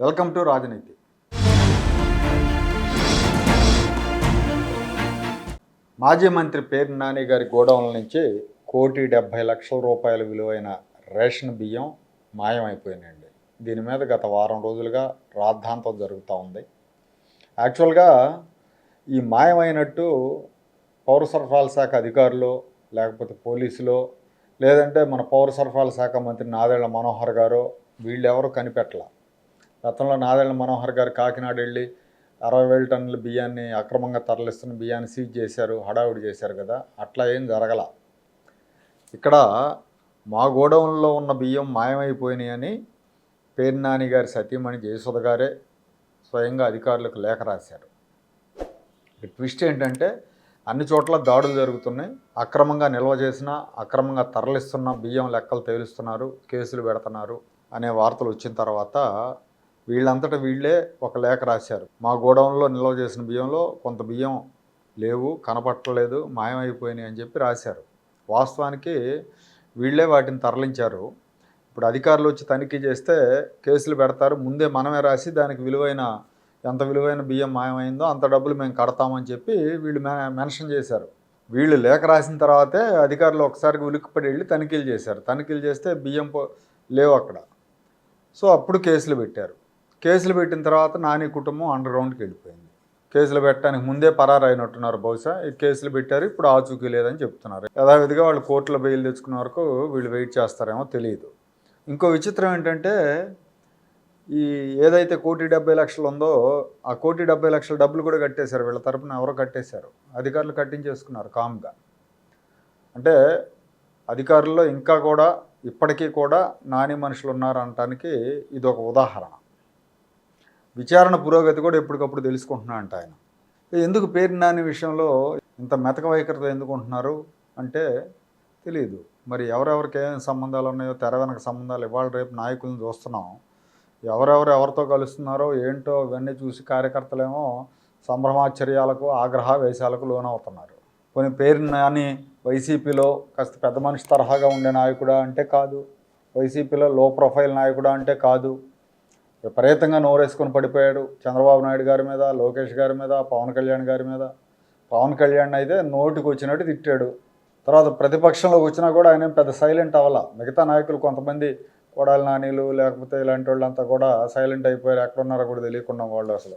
Welcome to రాజనీతి. మాజీ మంత్రి పేరు నాని గారి గోడౌన్ల నుంచి కోటి డెబ్భై లక్షల రూపాయల విలువైన రేషన్ బియ్యం మాయమైపోయినాయండి దీని మీద గత వారం రోజులుగా రాద్ధాంతం జరుగుతూ ఉంది. యాక్చువల్గా ఈ మాయమైనట్టు పౌర సరఫరాల శాఖ అధికారులు లేకపోతే పోలీసులు లేదంటే మన పౌర సరఫరాల శాఖ మంత్రి నాదేళ్ళ మనోహర్ గారు వీళ్ళెవరూ కనిపెట్టలే. గతంలో నాదెళ్ళ మనోహర్ గారు కాకినాడ వెళ్ళి అరవై వేల టన్నుల బియ్యాన్ని అక్రమంగా తరలిస్తున్న బియ్యాన్ని సీజ్ చేశారు హడావుడి చేశారు కదా అట్లా ఏం జరగల. ఇక్కడ మా గోడౌన్లో ఉన్న బియ్యం మాయమైపోయినాయని పేరు నాని గారి సతీమణి జయసుధ గారే స్వయంగా అధికారులకు లేఖ రాశారు. ట్విస్ట్ ఏంటంటే అన్ని చోట్ల దాడులు జరుగుతున్నాయి అక్రమంగా నిల్వ చేసిన అక్రమంగా తరలిస్తున్న బియ్యం లెక్కలు తేలుస్తున్నారు కేసులు పెడుతున్నారు అనే వార్తలు వచ్చిన తర్వాత వీళ్ళంతటా వీళ్ళే ఒక లేఖ రాశారు. మా గోడౌన్లో నిల్వ చేసిన బియ్యంలో కొంత బియ్యం లేవు కనపట్టలేదు మాయమైపోయినాయి అని చెప్పి రాశారు. వాస్తవానికి వీళ్ళే వాటిని తరలించారు. ఇప్పుడు అధికారులు వచ్చి తనిఖీ చేస్తే కేసులు పెడతారు. ముందే మనమే రాసి దానికి విలువైన ఎంత విలువైన బియ్యం మాయమైందో అంత డబ్బులు మేము కడతామని చెప్పి వీళ్ళు మె- మెన్షన్ చేశారు. వీళ్ళు లేఖ రాసిన తర్వాతే అధికారులు ఒకసారి ఉలిక్కిపడి వెళ్ళి తనిఖీలు చేశారు. తనిఖీలు చేస్తే బియ్యం పో- లేవు అక్కడ. సో అప్పుడు కేసులు పెట్టారు. కేసులు పెట్టిన తర్వాత నాని కుటుంబం అండర్ గ్రౌండ్కి వెళ్ళిపోయింది. కేసులు పెట్టడానికి ముందే పరారు అయినట్టున్నారు బహుశా. ఈ కేసులు పెట్టారు ఇప్పుడు ఆచూకీ లేదని చెప్తున్నారు. యథావిధిగా వాళ్ళు కోర్టులో బెయిల్ తెచ్చుకున్న వరకు వీళ్ళు వెయిట్ చేస్తారేమో తెలియదు. ఇంకో విచిత్రం ఏంటంటే ఈ ఏదైతే కోటి డెబ్బై లక్షలు ఉందో ఆ కోటి డెబ్బై లక్షల డబ్బులు కూడా కట్టేశారు. వీళ్ళ తరపున ఎవరో కట్టేశారు. అధికారులు కట్టించేసుకున్నారు కామ్గా. అంటే అధికారుల్లో ఇంకా కూడా ఇప్పటికీ కూడా నాని మనుషులు ఉన్నారు అనటానికి ఇది ఒక ఉదాహరణ. విచారణ పురోగతి కూడా ఎప్పటికప్పుడు తెలుసుకుంటున్నా అంట ఆయన. ఎందుకు పేరు నాని విషయంలో ఇంత మెతక వైఖరితో ఎందుకు ఉంటున్నారు అంటే తెలియదు మరి ఎవరెవరికి ఏమేమి సంబంధాలు ఉన్నాయో తెర వెనక సంబంధాలు ఇవాళ రేపు నాయకులను చూస్తున్నాం. ఎవరెవరు ఎవరితో కలుస్తున్నారో ఏంటో ఇవన్నీ చూసి కార్యకర్తలేమో సంభ్రమాశ్చర్యాలకు ఆగ్రహ వేశాలకు లోనవుతున్నారు. కొన్ని పేరు నాని వైసీపీలో కాస్త పెద్ద మనిషి తరహాగా ఉండే నాయకుడా అంటే కాదు. వైసీపీలో లో ప్రొఫైల్ నాయకుడా అంటే కాదు. విపరీతంగా నోరేసుకొని పడిపోయాడు చంద్రబాబు నాయుడు గారి మీద లోకేష్ గారి మీద పవన్ కళ్యాణ్ గారి మీద. పవన్ కళ్యాణ్ అయితే నోటికి వచ్చినట్టు తిట్టాడు. తర్వాత ప్రతిపక్షంలోకి వచ్చినా కూడా ఆయన పెద్ద సైలెంట్ అవ్వాల. మిగతా నాయకులు కొంతమంది కొడాలి నానీలు లేకపోతే ఇలాంటి వాళ్ళంతా కూడా సైలెంట్ అయిపోయారు. ఎక్కడున్నారో కూడా తెలియకుండా వాళ్ళు అసలు.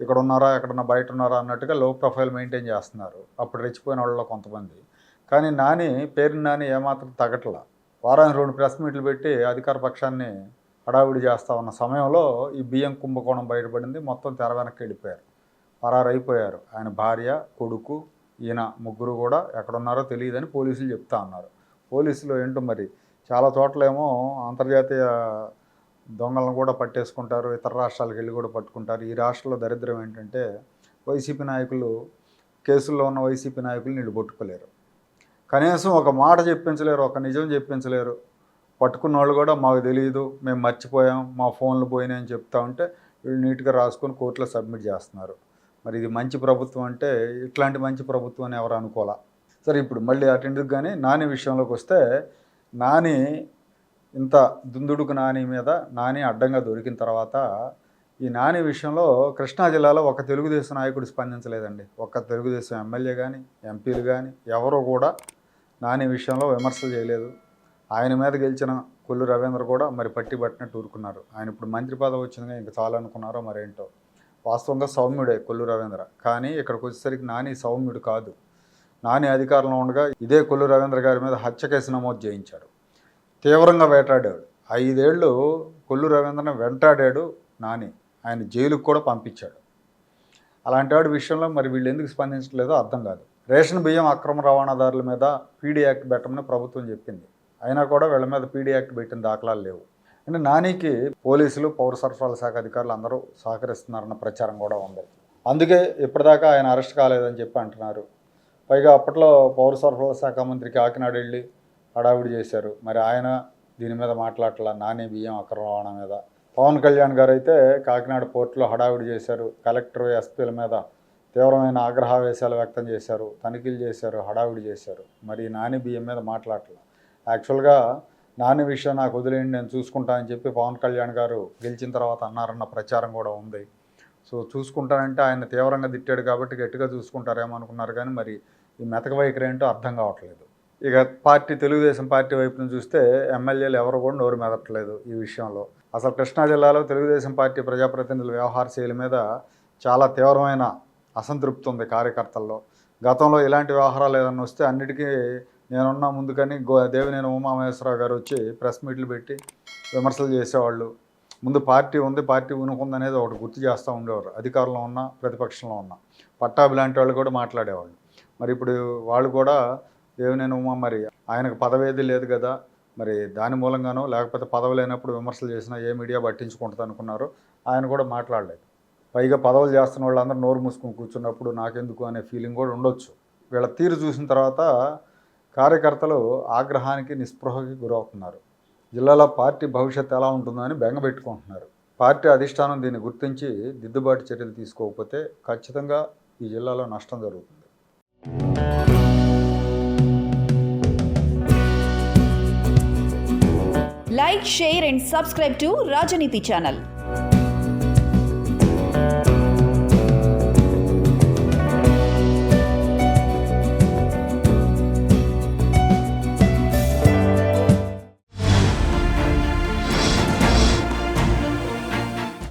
ఇక్కడ ఉన్నారా ఎక్కడన్నా బయట ఉన్నారా అన్నట్టుగా లో ప్రొఫైల్ మెయింటైన్ చేస్తున్నారు. అప్పుడు రెచ్చిపోయిన వాళ్ళలో కొంతమంది. కానీ నాని పేరు నాని ఏమాత్రం తగ్గట్ల వారానికి రెండు ప్రెస్ మీట్లు పెట్టి అధికార పక్షాన్ని హడావిడి చేస్తా ఉన్న సమయంలో ఈ బియ్యం కుంభకోణం బయటపడింది. మొత్తం తెర వెనక్కి వెళ్ళిపోయారు. పరారైపోయారు ఆయన భార్య కొడుకు ఈయన ముగ్గురు కూడా ఎక్కడున్నారో తెలియదని పోలీసులు చెప్తా ఉన్నారు. పోలీసులు ఏంటో మరి? చాలా చోట్లేమో అంతర్జాతీయ దొంగలను కూడా పట్టేసుకుంటారు. ఇతర రాష్ట్రాలకు వెళ్ళి కూడా పట్టుకుంటారు. ఈ రాష్ట్రంలో దరిద్రం ఏంటంటే వైసీపీ నాయకులు కేసుల్లో ఉన్న వైసీపీ నాయకులు నిలబొట్టుకోలేరు కనీసం ఒక మాట చెప్పించలేరు ఒక నిజం చెప్పించలేరు. పట్టుకున్న వాళ్ళు కూడా మాకు తెలియదు మేము మర్చిపోయాం మా ఫోన్లు పోయినాయి అని చెప్తా ఉంటే వీళ్ళు నీట్గా రాసుకొని కోర్టులో సబ్మిట్ చేస్తున్నారు. మరి ఇది మంచి ప్రభుత్వం అంటే ఇట్లాంటి మంచి ప్రభుత్వం అని ఎవరు అనుకోవాలా? సరే ఇప్పుడు మళ్ళీ అటెండ్కి కానీ నాని విషయంలోకి వస్తే నాని ఇంత దుందుడుకు నాని మీద నాని అడ్డంగా దొరికిన తర్వాత ఈ నాని విషయంలో కృష్ణా జిల్లాలో ఒక తెలుగుదేశం నాయకుడు స్పందించలేదండి. ఒక్క తెలుగుదేశం ఎమ్మెల్యే కానీ ఎంపీలు కానీ ఎవరు కూడా నాని విషయంలో విమర్శలు చేయలేదు. ఆయన మీద గెలిచిన కొల్లు రవీంద్ర కూడా మరి పట్టి పట్టినట్టు ఊరుకున్నారు ఆయన ఇప్పుడు మంత్రి పదవి వచ్చిందిగా ఇంకా చాలనుకున్నారో మరేంటో. వాస్తవంగా సౌమ్యుడే కొల్లు రవీంద్ర. కానీ ఇక్కడికి వచ్చేసరికి నాని సౌమ్యుడు కాదు. నాని అధికారంలో ఉండగా ఇదే కొల్లు రవీంద్ర గారి మీద హత్య కేసు నమోదు చేయించాడు. తీవ్రంగా వేటాడాడు. ఐదేళ్ళు కొల్లు రవీంద్రని వెంటాడాడు నాని. ఆయన జైలుకు కూడా పంపించాడు. అలాంటి వాడి విషయంలో మరి వీళ్ళు ఎందుకు స్పందించట్లేదో అర్థం కాదు. రేషన్ బియ్యం అక్రమ రవాణాదారుల మీద పీడీ యాక్ట్ పెట్టమని ప్రభుత్వం చెప్పింది. అయినా కూడా వీళ్ళ మీద పీడీ యాక్ట్ పెట్టిన దాఖలాలు లేవు. అంటే నానికి పోలీసులు పౌర సరఫరాల శాఖ అధికారులు అందరూ సహకరిస్తున్నారన్న ప్రచారం కూడా ఉంది. అందుకే ఇప్పటిదాకా ఆయన అరెస్ట్ కాలేదని చెప్పి అంటున్నారు. పైగా అప్పట్లో పౌర సరఫరాల శాఖ మంత్రి కాకినాడ వెళ్ళి హడావిడి చేశారు. మరి ఆయన దీని మీద మాట్లాడట్లా? నాని బియ్యం అక్కడ రవాణా మీద. పవన్ కళ్యాణ్ గారు అయితే కాకినాడ పోర్టులో హడావిడి చేశారు. కలెక్టర్ ఎస్పీల మీద తీవ్రమైన ఆగ్రహావేశాలు వ్యక్తం చేశారు. తనిఖీలు చేశారు హడావిడి చేశారు. మరి నాని బియ్యం మీద మాట్లాడట్లా? యాక్చువల్గా నాని విషయం నాకు వదిలేయండి నేను చూసుకుంటా అని చెప్పి పవన్ కళ్యాణ్ గారు గెలిచిన తర్వాత అన్నారన్న ప్రచారం కూడా ఉంది. సో చూసుకుంటానంటే ఆయన తీవ్రంగా తిట్టాడు కాబట్టి గట్టిగా చూసుకుంటారేమో అనుకున్నారు కానీ మరి ఈ మెతక వైఖరి ఏంటో అర్థం కావట్లేదు. ఇక పార్టీ తెలుగుదేశం పార్టీ వైపును చూస్తే ఎమ్మెల్యేలు ఎవరు కూడా నోరు మెదట్లేదు ఈ విషయంలో. అసలు కృష్ణా జిల్లాలో తెలుగుదేశం పార్టీ ప్రజాప్రతినిధుల వ్యవహార శైలి మీద చాలా తీవ్రమైన అసంతృప్తి ఉంది కార్యకర్తల్లో. గతంలో ఇలాంటి వ్యవహారాలు ఏదైనా వస్తే అన్నిటికీ నేనున్నా ముందుకని గో దేవినేని ఉమామహేశ్వరరావు గారు వచ్చి ప్రెస్ మీట్లు పెట్టి విమర్శలు చేసేవాళ్ళు. ముందు పార్టీ ఉంది పార్టీ ఉనుకుంది అనేది ఒకటి గుర్తు చేస్తూ ఉండేవారు. అధికారంలో ఉన్న ప్రతిపక్షంలో ఉన్న. పట్టాభి లాంటి వాళ్ళు కూడా మాట్లాడేవాళ్ళు. మరి ఇప్పుడు వాళ్ళు కూడా దేవినేని ఉమా మరి ఆయనకు పదవేది లేదు కదా మరి దాని మూలంగానో లేకపోతే పదవి లేనప్పుడు విమర్శలు చేసినా ఏ మీడియా పట్టించుకుంటుంది అనుకున్నారు ఆయన కూడా మాట్లాడలేదు. పైగా పదవులు చేస్తున్న వాళ్ళందరూ నోరు మూసుకుని కూర్చున్నప్పుడు నాకెందుకు అనే ఫీలింగ్ కూడా ఉండొచ్చు. వీళ్ళ తీరు చూసిన తర్వాత కార్యకర్తలు ఆగ్రహానికి నిస్పృహకి గురవుతున్నారు. జిల్లాలో పార్టీ భవిష్యత్తు ఎలా ఉంటుందో అని బెంగపెట్టుకుంటున్నారు పార్టీ అధిష్టానం దీన్ని గుర్తించి దిద్దుబాటు చర్యలు తీసుకోకపోతే ఖచ్చితంగా ఈ జిల్లాలో నష్టం జరుగుతుంది. Like share and subscribe to Rajaneeti channel